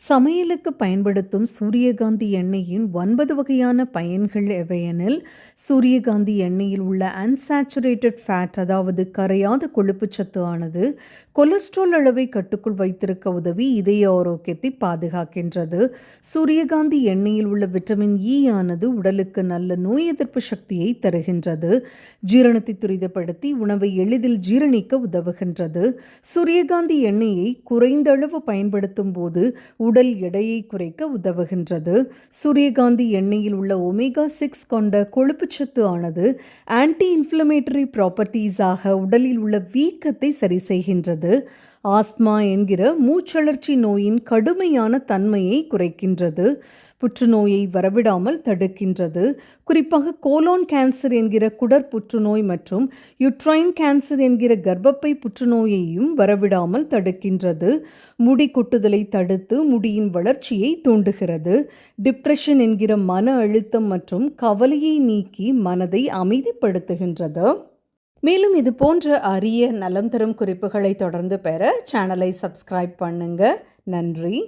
சமையலுக்கு பயன்படுத்தும் சூரியகாந்தி எண்ணெயின் ஒன்பது வகையான பயன்கள் எவையெனில் சூரியகாந்தி எண்ணெயில் உள்ள அன்சாச்சுரேட்டட் ஃபேட் அதாவது கரையாத கொழுப்புச்சத்து ஆனது கொலஸ்ட்ரால் அளவை கட்டுக்குள் வைத்திருக்க உதவி இதய ஆரோக்கியத்தை பாதுகாக்கின்றது. சூரியகாந்தி எண்ணெயில் உள்ள விட்டமின் இ e ஆனது உடலுக்கு நல்ல நோய் எதிர்ப்பு சக்தியை தருகின்றது. ஜீரணத்தை துரிதப்படுத்தி உணவை எளிதில் ஜீரணிக்க உதவுகின்றது. சூரியகாந்தி எண்ணெயை குறைந்த அளவு பயன்படுத்தும் போது உடல் எடையை குறைக்க உதவுகின்றது. சூரியகாந்தி எண்ணெயில் உள்ள ஒமேகா சிக்ஸ் கொண்ட கொழுப்புச்சத்து ஆனது ஆன்டி இன்ஃப்ளமேட்டரி ப்ராப்பர்ட்டிஸாக உடலில் உள்ள வீக்கத்தை சரி செய்கின்றது. ஆஸ்மா என்கிற மூச்சழற்சி நோயின் கடுமையான தன்மையை குறைக்கின்றது. புற்றுநோயை வரவிடாமல் தடுக்கின்றது. குறிப்பாக கோலோன் கேன்சர் என்கிற குடற் புற்றுநோய் மற்றும் யுட்ரைன் கேன்சர் என்கிற கர்ப்பப்பை புற்றுநோயையும் வரவிடாமல் தடுக்கின்றது. முடி கொட்டுதலை தடுத்து முடியின் வளர்ச்சியை தூண்டுகிறது. டிப்ரெஷன் என்கிற மன அழுத்தம் மற்றும் கவலையை நீக்கி மனதை அமைதிப்படுத்துகின்றது. மேலும் இது போன்ற அரிய நலம் தரும் குறிப்புகளை தொடர்ந்து பெற சேனலை சப்ஸ்கிரைப் பண்ணுங்கள் நன்றி.